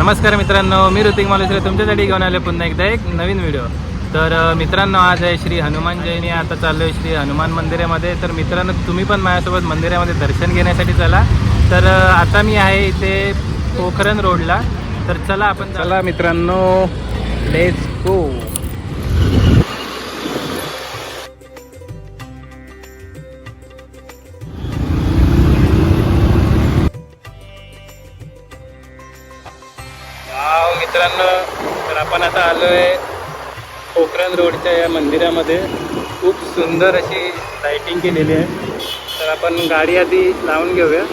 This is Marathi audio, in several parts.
नमस्कार मित्रांनो मी ऋतिक मालेश्वर तुमच्यासाठी घेऊन आले पुन्हा एकदा एक नवीन व्हिडिओ तर मित्रांनो आज आहे श्री हनुमान जयंती. आता चाललो आहे श्री हनुमान मंदिरामध्ये. तर मित्रांनो तुम्ही पण माझ्यासोबत मंदिरामध्ये दर्शन घेण्यासाठी चला. तर आता मी आहे इथे पोखरण रोडला. तर चला आपण चला मित्रांनो लेट्स गो आपण आता आलो आहे पोखरण रोडच्या या मंदिरामध्ये. खूप सुंदर अशी लायटिंग केलेली आहे. तर आपण गाडी आधी लावून घेऊया.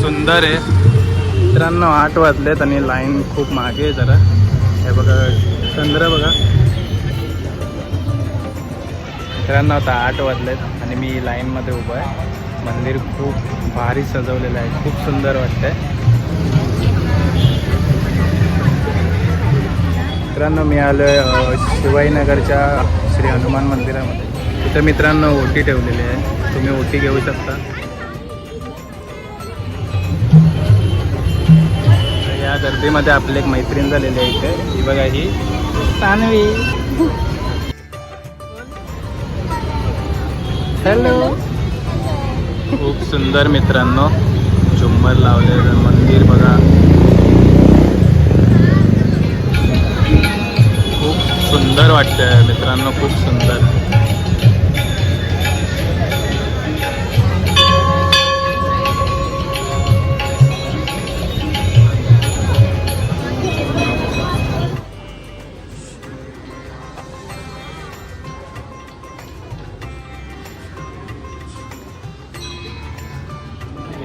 सुंदर आहे. मित्रांनो आठ वाजलेत आणि लाईन खूप मागे आहे जरा. हे बघा चंद्र बघा. मित्रांनो आता आठ वाजलेत आणि मी लाईनमध्ये उभं आहे. मंदिर खूप भारी सजवलेलं आहे. खूप सुंदर वाटतंय. मित्रांनो मी आलो आहे शिवाईनगरच्या श्री हनुमान मंदिरामध्ये. तिथं मित्रांनो ओटी ठेवलेली आहे. तुम्ही ओटी घेऊ शकता. या गर्दीमध्ये आपली एक मैत्रीण झालेली आहे इथे. ही बघा ही सानवी. हॅलो खूप सुंदर मित्रांनो. झुंबर लावलेलं मंदिर बघा. खूप सुंदर वाटतंय मित्रांनो खूप सुंदर.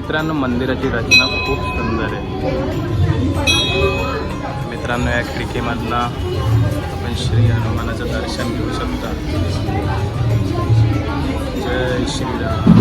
मित्रांनो मंदिराची रचना खूप सुंदर आहे. मित्रांनो या खिडकीमधनं आपण श्री हनुमानाचं दर्शन घेऊ शकता. जय श्रीराम.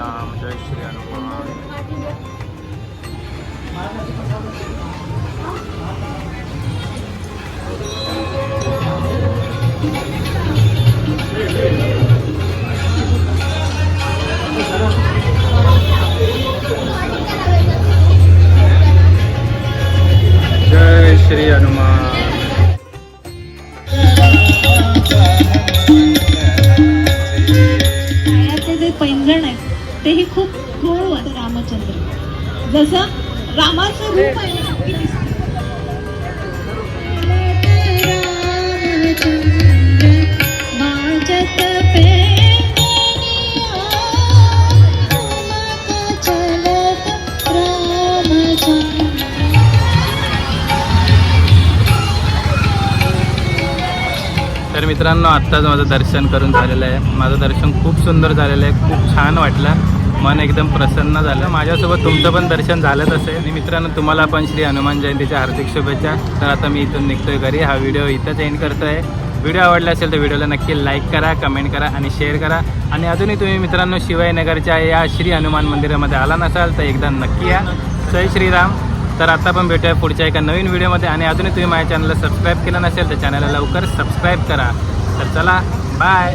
जय श्रीराम जय श्री हनुमान जसं रामाचं रूप आहे. तर मित्रांनो आत्ताच माझं दर्शन करून झालेलं आहे. माझं दर्शन खूप सुंदर झालेलं आहे. खूप छान वाटलं. मन एकदम प्रसन्न झालं. माझ्यासोबत तुमचं पण दर्शन झालंच असेल. आणि मित्रांनो तुम्हाला पण श्री हनुमान जयंतीच्या हार्दिक शुभेच्छा. तर आता मी इथून निघतोय घरी. हा व्हिडिओ इथंच एंड करतो आहे व्हिडिओ आवडला असेल तर व्हिडिओला नक्की लाईक करा कमेंट करा आणि शेअर करा. आणि अजूनही तुम्ही मित्रांनो शिवाईनगरच्या या श्री हनुमान मंदिरामध्ये आला नसाल तर एकदा नक्की या. जय श्रीराम. तर आता पण भेटूया पुढच्या एका नवीन व्हिडिओमध्ये. आणि अजूनही तुम्ही माझ्या चॅनलला सबस्क्राईब केलं नसेल तर चॅनलला लवकर सबस्क्राईब करा. तर चला बाय